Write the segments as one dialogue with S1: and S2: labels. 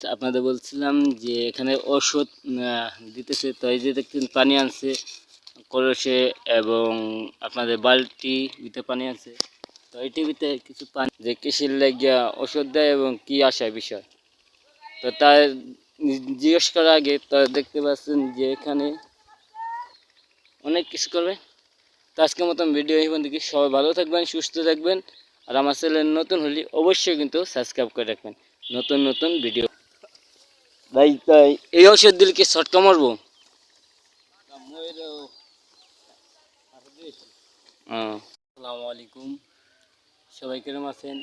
S1: আপনাদের বলছিলাম যে এখানে ওষুধ দিতেছে। তো এই যে দেখছেন পানি আনছে, কলসে এবং আপনাদের বালতি ভিতরে পানি আছে তো এই টিভিতে কিছু পানি যে কৃষির লাগিয়া ওষুধ দেয় এবং কি আসার বিষয়। তো তার জিজ্ঞেস করার আগে তো দেখতে পাচ্ছেন যে এখানে অনেক কিছু করবে। তো আজকের মতন ভিডিও এই পর্যন্ত। সবাই ভালো থাকবেন, সুস্থ থাকবেন। আর আমার চ্যানেল নতুন হলে অবশ্যই কিন্তু সাবস্ক্রাইব করে রাখবেন। নতুন নতুন ভিডিও ভাই তাই। এই ওষুধ দিলে কি শর্টকা মারবো আসসালামু আলাইকুম। সবাই কিরম আছেন?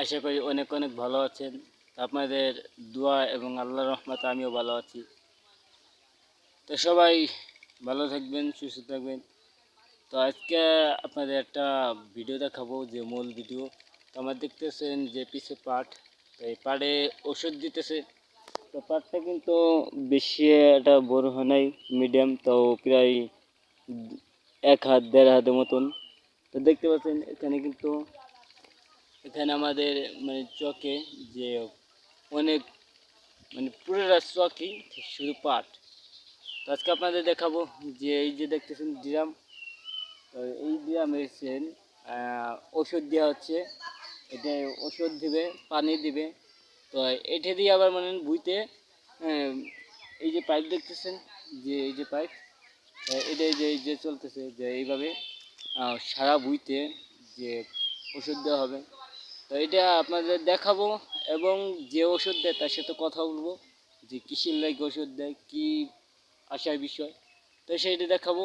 S1: আশা করি অনেক অনেক ভালো আছেন। আপনাদের দোয়া এবং আল্লাহর রহমতে আমিও ভালো আছি। তো সবাই ভালো থাকবেন সুস্থ থাকবেন। তো আজকে আপনাদের একটা ভিডিও দেখাবো যে মূল ভিডিও। তো আমার দেখতেছেন যে পিছে পাট তো এই পাড়ে ওষুধ দিতেছে। তো পাটটা কিন্তু বেশি একটা বড় হয় নাই মিডিয়াম তো প্রায় এক হাত, দেড় হাতের মতন। তো দেখতে পাচ্ছেন, এখানে কিন্তু, এখানে আমাদের মানে চকে যে অনেক মানে পুরোটা চকই শুধু পাট। তো আজকে আপনাদের দেখাবো যে এই যে দেখতেছেন ড্রাম, তো এই ড্রামে এসেছেন ওষুধ দেওয়া হচ্ছে। এটা ওষুধ দিবে, পানি দিবে। তো এটা দিয়ে আবার মানে বুইতে এই যে পাইপ দেখতেছেন, যে এই যে পাইপ এটা যে যে চলতেছে, যে এইভাবে সারা বুইতে যে ওষুধ দেওয়া হবে। তো এটা আপনাদের দেখাবো এবং যে ওষুধ দেয় তার সাথে কথা বলব, যে কৃষির লাইক ওষুধ দেয়, কী আসার বিষয়, তো সেইটা দেখাবো।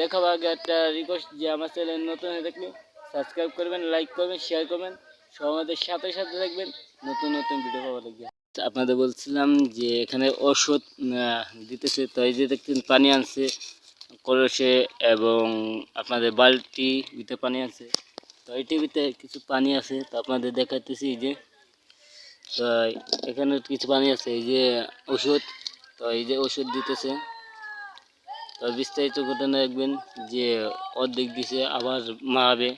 S1: দেখাবো আগে একটা রিকোয়েস্ট যে আমার চ্যানেল নতুন হয়ে থাকলে সাবস্ক্রাইব করবেন লাইক করবেন শেয়ার করবেন সব আমাদের সাথে সাথে থাকবেন। নতুন নতুন ভিডিও পাওয়া লাগবে আপনাদের বলছিলাম যে এখানে ওষুধ দিতেছে। তো এই যে দেখছেন পানি আনছে, কলসে এবং আপনাদের বালতি ভিতরে পানি আছে। তো এই টিভিতে কিছু পানি আছে। তো আপনাদের দেখাতেছি এই যে, তো এখানে কিছু পানি আছে। এই যে ওষুধ তো এই যে ওষুধ দিতেছে। তো বিস্তারিত ঘটনা দেখবেন যে অর্ধেক দিছে, আবার মারাবে।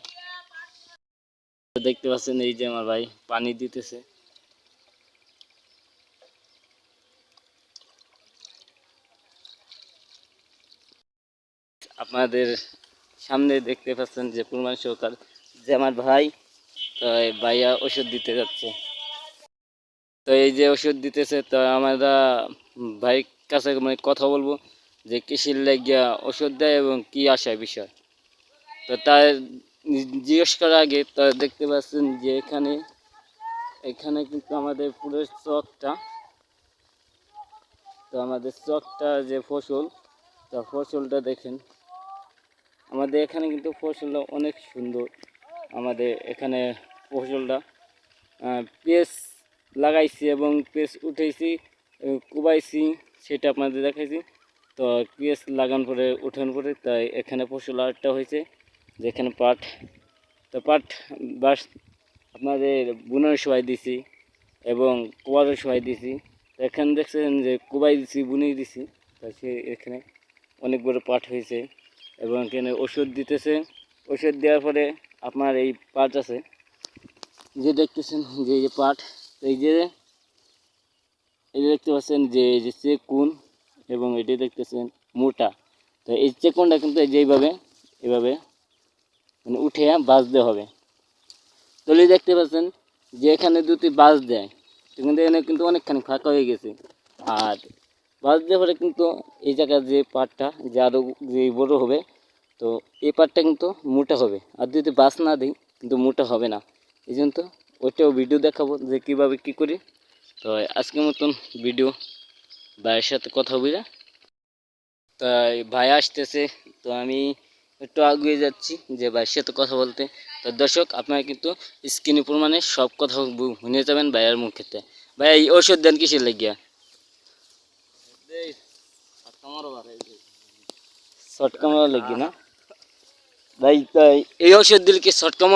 S1: দেখতে পাচ্ছেন এই যে আমার ভাই পানি দিতেছে। আপনাদের সামনে দেখতে পাচ্ছেন যে প্রমাণ সহকার যে আমার ভাই, তো ভাইয়া ওষুধ দিতে যাচ্ছে। তো এই যে ওষুধ দিতেছে, তো আমরা ভাই কাছে মানে কথা বলব যে কৃষির লাগিয়া ওষুধ দেয় এবং কি আসার বিষয়। তো তার জিজ্ঞেস করার আগে তো দেখতে পাচ্ছেন যে এখানে এখানে কিন্তু আমাদের পুরো চকটা। তো আমাদের চকটা যে ফসল, তা ফসলটা দেখেন। আমাদের এখানে কিন্তু ফসলটা অনেক সুন্দর। আমাদের এখানে ফসলটা পেঁয়াজ লাগাইছি এবং পেস উঠেছি কুবাইছি, সেটা আপনাদের দেখাইছি। তো পেস লাগানোর পরে, উঠানোর পরে তাই এখানে ফসল আরেকটা হয়েছে। যেখানে পাট। তো পাট বাস আপনাদের বুনের সময় দিছি এবং কোবারও সময় দিছি। এখানে দেখছেন যে কুবাই দিছি, বুনেই দিছি। তা সে এখানে অনেক বড় পাট হয়েছে এবং এখানে ওষুধ দিতেছে। ওষুধ দেওয়ার পরে আপনার এই পাট আছে। যে দেখতেছেন যে এই যে পাট এই যে এই যে দেখতে পাচ্ছেন যে এই যে চেকুন এবং এটি দেখতেছেন মোটা। তো এই চেকুনটা কিন্তু এই যে এইভাবে এইভাবে মানে উঠে বাজতে হবে। তাহলে দেখতে পাচ্ছেন যে এখানে দুটি বাজ দেয়। কিন্তু এখানে কিন্তু অনেকখানি ফাঁকা হয়ে গেছে। আর বাজ দেওয়ার পরে কিন্তু এই জায়গার যে পাটটা যে আরও যে বড় হবে, তো এই পাটটা কিন্তু মোটা হবে। আর যদি বাস না দিই, কিন্তু মোটা হবে না। এই জন্য তো ওইটাও ভিডিও দেখাবো যে কীভাবে কী করি। তো আজকের মতন ভিডিও ভাইয়ের সাথে কথা বলে। তাই ভাই আসতেছে, তো আমি একটু আগুয়ে যাচ্ছি যে ভাইয়ের সাথে কথা বলতে। তো দর্শক, আপনারা কিন্তু স্ক্রিনে প্রমাণে সব কথা শুনে যাবেন ভাইয়ের মুখেতে ভাই এই ওষুধ দেন কিসের লাগিয়া? লাগি না? ভাই তাই এই ওষুধ দিলে কি শর্টকা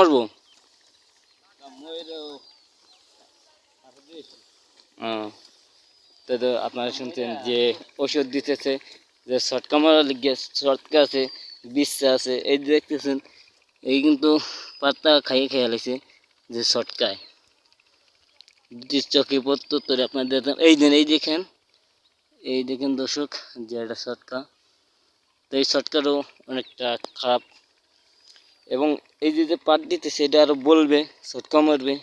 S1: তো আপনারা শুনছেন যে ওষুধ দিতেছে, যে শর্টকা মারা লিগে শর্টকা আছে বিশ্বা আছে এই দেখতেছেন, এই কিন্তু পাতা খাইয়ে খেয়ে লাগছে যে শর্টকায় দুটি চোখে পড়তো তো আপনাদের দেখলাম। এই দিন এই দেখেন এই দেখেন দর্শক, যে একটা শটকা তো এই শটকারও অনেকটা খারাপ। এবং এই যে যে পাট দিতে সেটা আরও বলবে শটকা মারবে,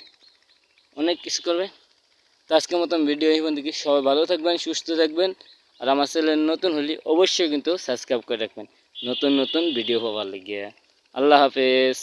S1: অনেক কিছু করবে। তো আজকের মতন ভিডিও এই দেখি সবাই ভালো থাকবেন, সুস্থ থাকবেন। আর আমার চ্যানেল নতুন হলে অবশ্যই কিন্তু সাবস্ক্রাইব করে রাখবেন। নতুন নতুন ভিডিও পাবার লাগিয়ে আল্লাহ হাফেজ।